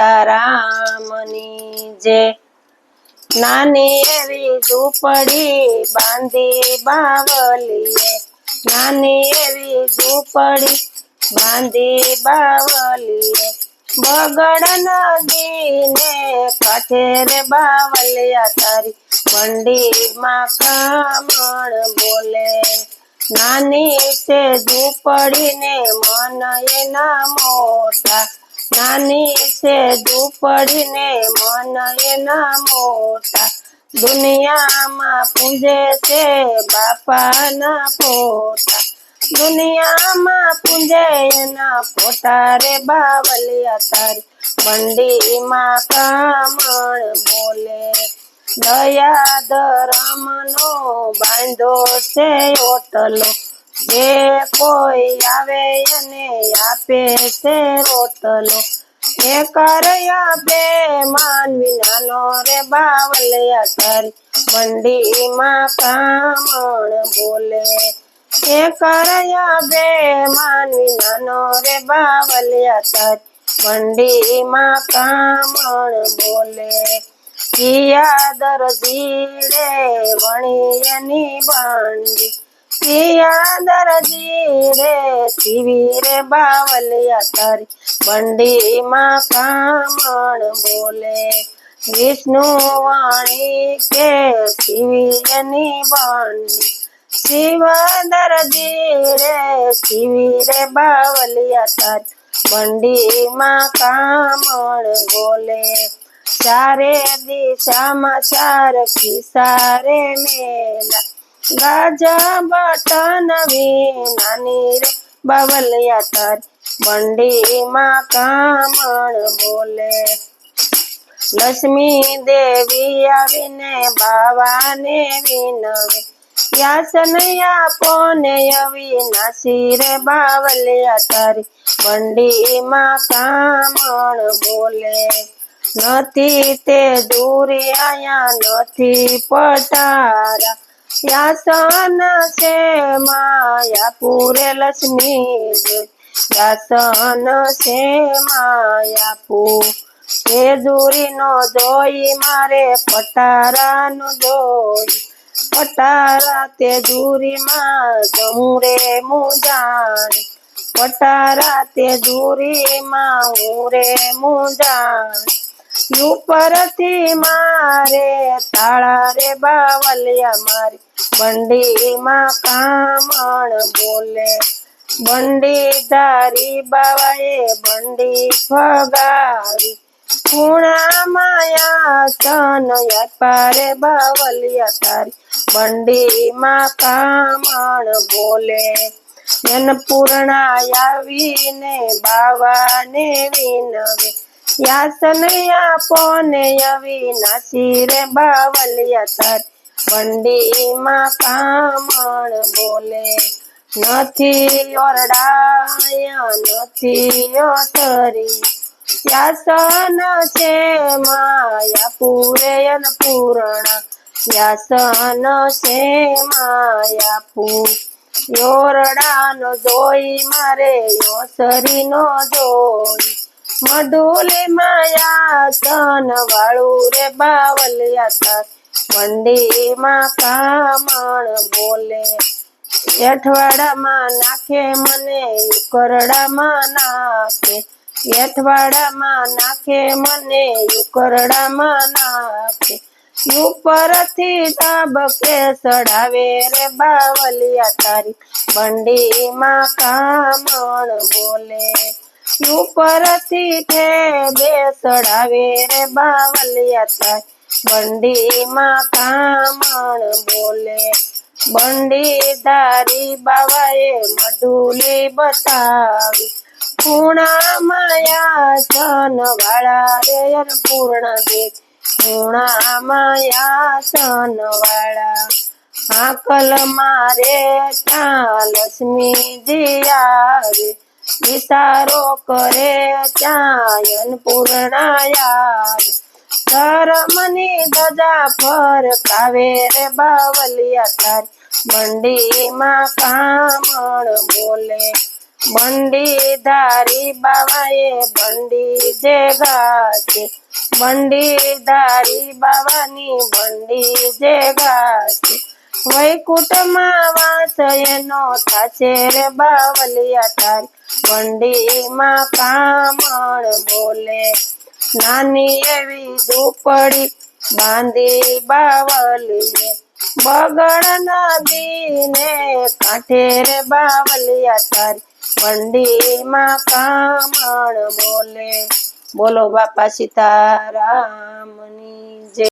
સીતારામની જે નાની એવી ઝૂંપડી બાંધી બાવલીએ. નાની એવી ઝૂંપડી બાંધી બાવલીએ. બગડ નદીને કાંઠે બાવલિયા તારી મંડીમાં કામણ બોલે. નાની છે ઝૂંપડીને મન એના મોટા નાની છે દુપડીને મન એના મોટા. દુનિયામાં પૂજે છે બાપાના પોતા. દુનિયામાં પૂજે એના પોતા રે બાવલિયા તારી. મંડીમાં કામણ બોલે. દયા ધરમનો બાંધો છે ઓટલો. જે કોઈ આવે એને આપે છે રોટલો. એ કરયા બે માનવી નાનો રે બાવલિયા તારી મંડીમાં કામણ બોલે. એ કરયા બે માનવી નાનો રે બાવલિયા તારી મંડીમાં કામણ બોલે. કિયા દરજીડે વણી એની બંડી. કિયા દરજીડે સીવી રે બાવલિયા તારી બંડીમાં કામણ બોલે. વિષ્ણુ વાણી કે સીવી એની બંડી શિવ દરજી રે શિવી રે બાવલિયા તારી બંડીમાં કામણ બોલે. ચારે દિશામાં ચાર કિસારે મેલા ગાજા બટન નાની રે, બાવલિયા તારી બંડીમાં કામણ બોલે. લક્ષ્મી દેવી આવીને બાવાને વિનવે. યાસનયા પોને અવિનાશી રે, બાવલિયા તારી બંડીમાં કામણ બોલે. નથી તે દૂરી આયા, નથી પટારા યાસન છે માયાપુરે લક્ષ્મી દેવી યાસન છે માયાપુર એ દૂરી નો જોઈ મારે પટારા નો જોઈ પટારા તે દૂરીમાં જમુરે મુજાણી પટારા તે દૂરીમાં હું રે મુજાણી ઉપરથી મારે તાળા રે બાવલિયા મારી. બંડીમાં કામણ બોલે. બંડી ધારી બાવાએ બંડી ફગાવી ખૂણા માયા તન પારે બાવલિયા તારી. બંડીમાં કામણ બોલે. જન પૂર્ણા આવીને બાવાને વિનવે. યાસન આપોને અવિનાશી રે બાવલિયા તારી કામણ બોલે, નથી ઓરડાયા, નથી ઓતરી યાસન છે માયા પૂરેયન પૂરણ યાસન છે માયા પૂ યોરડાનો જોઈ મારે યોસરીનો જોઈ. મડુલે માયાસન વાળું રે બાવલિયા તાર મંડીમાં કામણ બોલે એઠવાડામાં નાખે મને યુકરડામાં નાખે. એઠવાડામાં નાખે મને યુકરડામાં નાખે. ઉપરથી તાબકે ચડાવે રે બાવલિયા તારી બંડીમાં કામણ બોલે ઉપરથી ઠે બે ચડાવે રે બાવલિયા થાય બંડીમાં કામણ બોલે બંડી ધારી બાવાએ મઢુલી બતાવી. પૂણા માયા સન વાળા રે પૂર્ણ દે પૂણા માયા સન વાળા, આકલ મારે ત્યાં લક્ષ્મી દિયારે વિચારો કરે ચાયન પૂર્ણાયા ધર્મની ધજા પર કાવેરે બાવલિયા તારી મંડીમાં કામણ બોલે બંડી ધારી બાવાએ બંડી જે ગાચે બંડી ધારી બાવાની બંડી જે ગાશે. વૈકુટમાં વાસ એનો થાશે રે બાવલિયા તારી બંડીમાં કામણ બોલે. નાની એવી ઝૂંપડી બાંધી બાવલીએ. બગડ નદીને કાંઠે રે બાવલિયા તારી. મંડીમાં કામણ બોલે. બોલો બાપા સીતારામની જય.